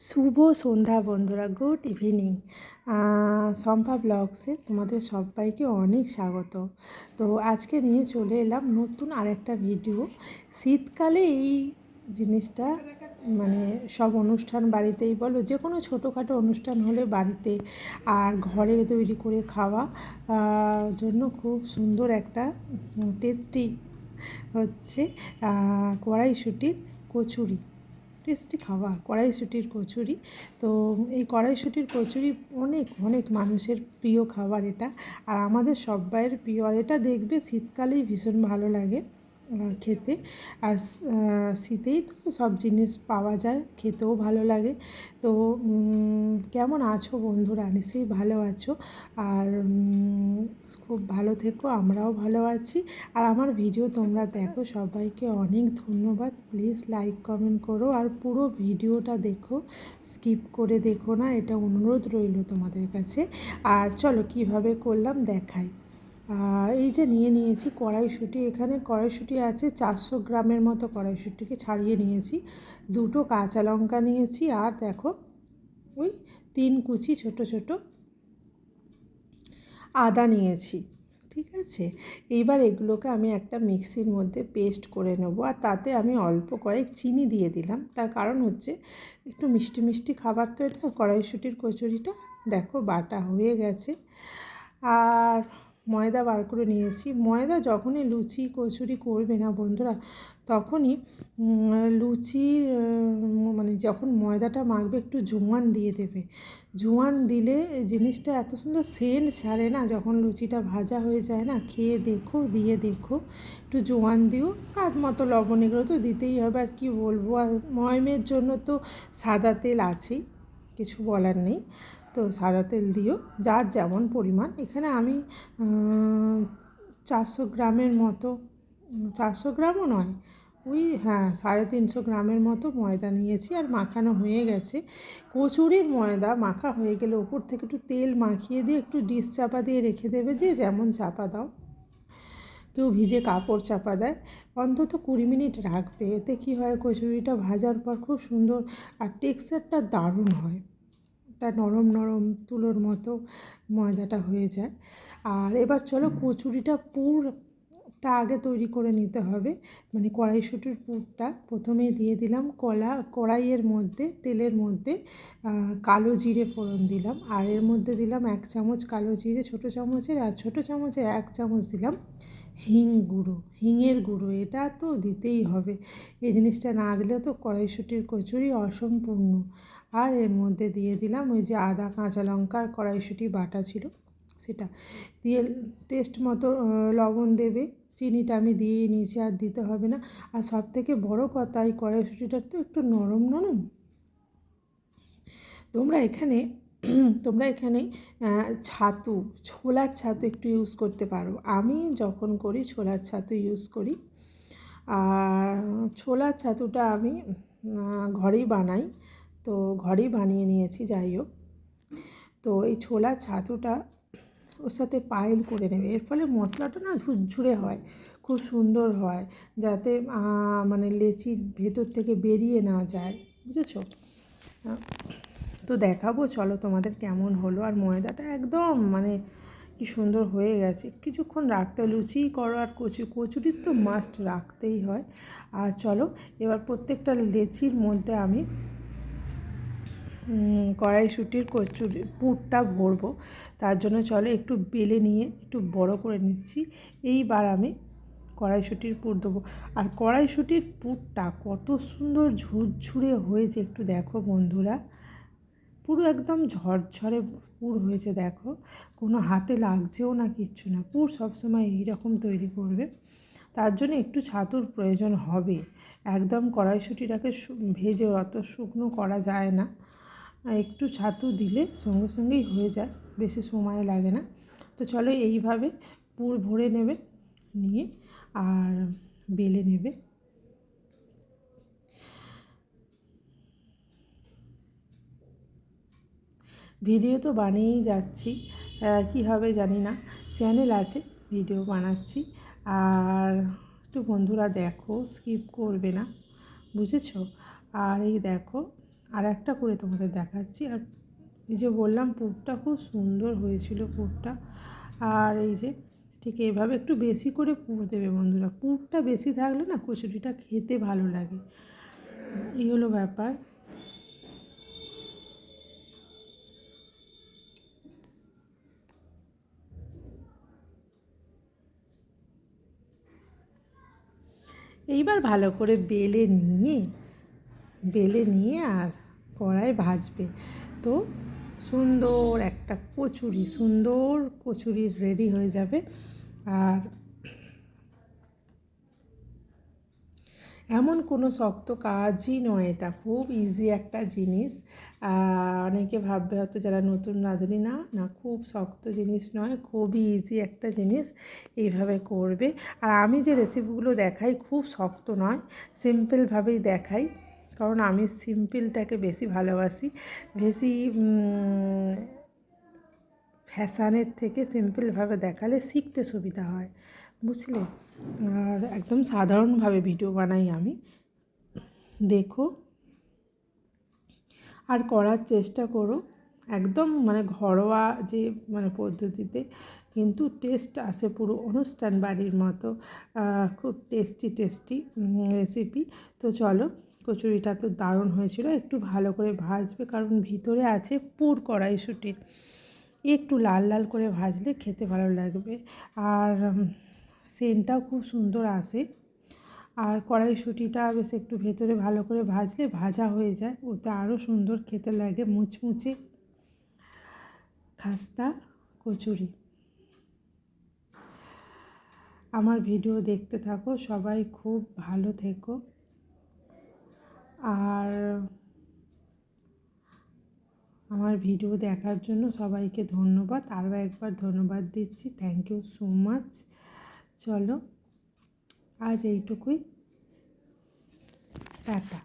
শুভ সন্ধ্যা বন্ধুরা, good evening. সম্পা ব্লগসে তোমাদের সবাইকে অনেক স্বাগত। তো আজকে নিয়ে চলে এলাম নতুন আরেকটা ভিডিও। শীতকালে এই জিনিসটা মানে সব অনুষ্ঠান বাড়িতেই বলো যে কোনো ছোটোখাটো অনুষ্ঠান হলে বাড়িতে আর ঘরে তৈরি করে খাওয়া জন্য খুব সুন্দর একটা টেস্টি হচ্ছে কড়াইশুঁটির কচুরি। টেস্টি খাবার, কড়াইশুঁটির কচুরি। তো এই কড়াইশুঁটির কচুরি অনেক অনেক মানুষের প্রিয় খাবার এটা। আর আমাদের সব্বাইয়ের প্রিয়। আর এটা দেখবে শীতকালেই ভীষণ ভালো লাগে। খেতে। আর শীতেই তো সব জিনিস পাওয়া যায়, খেতেও ভালো লাগে। তো কেমন আছো বন্ধুরা? নিশ্চয়ই ভালো আছো। আর খুব ভালো থেকো, আমরাও ভালো আছি। আর আমার ভিডিও তোমরা দেখো, সবাইকে অনেক ধন্যবাদ। প্লিজ লাইক, কমেন্ট করো, আর পুরো ভিডিওটা দেখো। স্কিপ করে দেখো না, এটা অনুরোধ রইল তোমাদের কাছে। আর চলো, কীভাবে করলাম দেখাই। এই যে নিয়ে নিয়েছি কড়াইশুঁটি, এখানে কড়াইশুঁটি আছে চারশো গ্রামের মতো কড়াইশুঁটিকে ছাড়িয়ে নিয়েছি। দুটো কাঁচা লঙ্কা নিয়েছি আর দেখো, ওই তিন কুচি ছোট ছোট আদা নিয়েছি, ঠিক আছে? এইবার এগুলোকে আমি একটা মিক্সির মধ্যে পেস্ট করে নেব আর তাতে আমি অল্প কয়েক চিনি দিয়ে দিলাম। তার কারণ হচ্ছে একটু মিষ্টি মিষ্টি খাবার তো এটা কড়াইশুঁটির কচুরিটা, দেখো বাটা হয়ে গেছে। আর ময়দা বার করে নিয়েছি। ময়দা যখনই লুচি, কচুরি করবে না বন্ধুরা, তখনই লুচির মানে যখন ময়দাটা মাখবে একটু জোয়ান দিয়ে দেবে। জোয়ান দিলে জিনিসটা এত সুন্দর সেন্ট ছাড়ে না, যখন লুচিটা ভাজা হয়ে যায় না, খেয়ে দেখো, দিয়ে দেখো, একটু জোয়ান দিও, স্বাদ মতো লবণ এগুলো তো দিতেই হবে, আর কি বলব, আর ময়মের জন্য তো সাদা তেল আছেই, কিছু বলার নেই। তো সাদা তেল দিও, যার যেমন পরিমাণ। এখানে আমি চারশো গ্রামের মতো, চারশো গ্রামও নয়, ওই হ্যাঁ সাড়ে তিনশো গ্রামের মতো ময়দা নিয়েছি আর মাখানো হয়ে গেছে। কচুরির ময়দা মাখা হয়ে গেলে ওপর থেকে একটু তেল মাখিয়ে দিয়ে একটু ডিশ চাপা দিয়ে রেখে দেবে যে যেমন চাপা দাও। কেউ ভিজে কাপড় চাপা দেয়। অন্তত কুড়ি মিনিট রাখবে, এতে কী হয় কচুরিটা ভাজার পর খুব সুন্দর আর টেক্সচারটা দারুণ হয়। একটা নরম নরম তুলোর মতো ময়দাটা হয়ে যায়। আর এবার চলো কচুরিটা পুরটা আগে তৈরি করে নিতে হবে। মানে কড়াইশুঁটির পুরটা প্রথমেই দিয়ে দিলাম। কলা, কড়াইয়ের মধ্যে, তেলের মধ্যে কালো জিরে ফোড়ন দিলাম। আর এর মধ্যে দিলাম এক চামচ কালো জিরে, ছোটো চামচের আর ছোটো চামচের এক চামচ দিলাম হিং গুঁড়ো। হিঙের গুঁড়ো, এটা তো দিতেই হবে। এই জিনিসটা না দিলে তো কড়াইশুঁটির কচুরি অসম্পূর্ণ। আর এর মধ্যে দিয়ে দিলাম ওই যে আদা, কাঁচা লঙ্কা আর কড়াইশুঁটি বাটা ছিল, সেটা। দিয়ে টেস্ট মতো লবণ দেবে। চিনিটা আমি দিয়ে নিয়েছি আর দিতে হবে না। আর সব থেকে বড়ো কথা, এই কড়াইশুঁটিটার তো একটু নরম নরম। তোমরা এখানে তোমরা এখানে ছাতু, ছোলার ছাতু একটু ইউজ করতে পারো। আমি যখন করি ছোলার ছাতু ইউজ করি। আর ছোলার ছাতুটা আমি ঘরেই বানাই। তো ঘরেই বানিয়ে নিয়েছি, যাই হোক। তো এই ছোলার ছাতুটা ওর সাথে পায়েল করে নেবে। এর ফলে মশলাটা না ঝুরঝুরে হয়, খুব সুন্দর হয়, যাতে মানে লেচির ভেতর থেকে বেরিয়ে না যায়, বুঝেছ? তো দেখাবো, চলো তোমাদের কেমন হলো। আর ময়দাটা একদম মানে কি সুন্দর হয়ে গেছে। কিছুক্ষণ রাখতে। লুচি, করো আর কচু কচুরির তো মাস্ট রাখতেই হয়। আর চলো, এবার প্রত্যেকটা লেচির মধ্যে আমি কড়াইশুঁটির কচুরি, পুরটা ভরবো। তার জন্য চলো একটু বেলে নিয়ে একটু বড় করে নিচ্ছি। এইবার আমি কড়াইশুঁটির পুর দেবো। আর কড়াইশুঁটির পুরটা কত সুন্দর ঝুরঝুরে হয়েছে একটু দেখো বন্ধুরা। পুরো একদম ঝরঝরে পুর হয়েছে দেখো। কোনো হাতে লাগছেও না, কিচ্ছু না। পুর সবসময় এইরকম তৈরি করবে। তার জন্য একটু ছাতুর প্রয়োজন হবে। একদম কড়াইশুঁটিটাকে ভেজে অত শুকনো করা যায় না। আর একটু ছাতু দিলে সঙ্গে সঙ্গেই হয়ে যায়, বেশি সময় লাগে না। তো চলো এইভাবে পুর ভরে নেবে, নিয়ে আর বেলে নেবে। ভিডিও তো বানিয়েই যাচ্ছি কী হবে জানি না। চ্যানেল আছে, ভিডিও বানাচ্ছি। আর একটু বন্ধুরা দেখো, স্কিপ করবে না, বুঝেছ? আর এই দেখো আর একটা করে তোমাদের দেখাচ্ছি। আর এই যে বললাম, পুরটা খুব সুন্দর হয়েছিল পুরটা। আর এই যে ঠিক এইভাবে একটু বেশি করে পুর দেবে বন্ধুরা। পুরটা বেশি থাকলে না কচুরিটা খেতে ভালো লাগে। এই হলো ব্যাপার। এইবার ভালো করে বেলে নিয়ে বেলে নিয়ে আর কড়াই ভাজবে। তো সুন্দর একটা কচুরি, সুন্দর কচুরি রেডি হয়ে যাবে। আর এমন কোনো শক্ত কাজই নয় এটা, খুব ইজি একটা জিনিস। অনেকে ভাববে হয়তো যারা নতুন রাঁধুনি না না খুব শক্ত জিনিস নয়, খুবই ইজি একটা জিনিস এইভাবে করবে। আর আমি যে রেসিপিগুলো দেখাই খুব শক্ত নয় সিম্পলভাবেই দেখাই। কারণ আমি সিম্পলটাকে বেশি ভালোবাসি। বেশি ফ্যাশানের থেকে সিম্পলভাবে দেখালে শিখতে সুবিধা হয়, বুঝলে? আর একদম সাধারণভাবে ভিডিও বানাই আমি। দেখো। আর করার চেষ্টা করো। একদম মানে ঘরোয়া যে মানে পদ্ধতিতে কিন্তু টেস্ট আসে পুরো অনুষ্ঠান বাড়ির মতো খুব টেস্টি টেস্টি রেসিপি তো চলো কচুরিটা তো দারুণ হয়েছিল। একটু ভালো করে ভাজবে কারণ ভিতরে আছে পুর কড়াইশুটির একটু লাল লাল করে ভাজলে খেতে ভালো লাগবে। আর সেন্টটাও খুব সুন্দর আসে। আর কড়াইশুঁটিটা বেশ একটু ভেতরে ভালো করে ভাজলে ভাজা হয়ে যায়। ওতে আরও সুন্দর খেতে লাগে মুচমুচে খাস্তা কচুরি। আমার ভিডিও দেখতে থাকো। সবাই খুব ভালো থেকো। আর আমার ভিডিও দেখার জন্য সবাইকে ধন্যবাদ। আরও একবার ধন্যবাদ দিচ্ছি। থ্যাংক ইউ সো মাচ চলো, আজ এইটুকুই। টাটা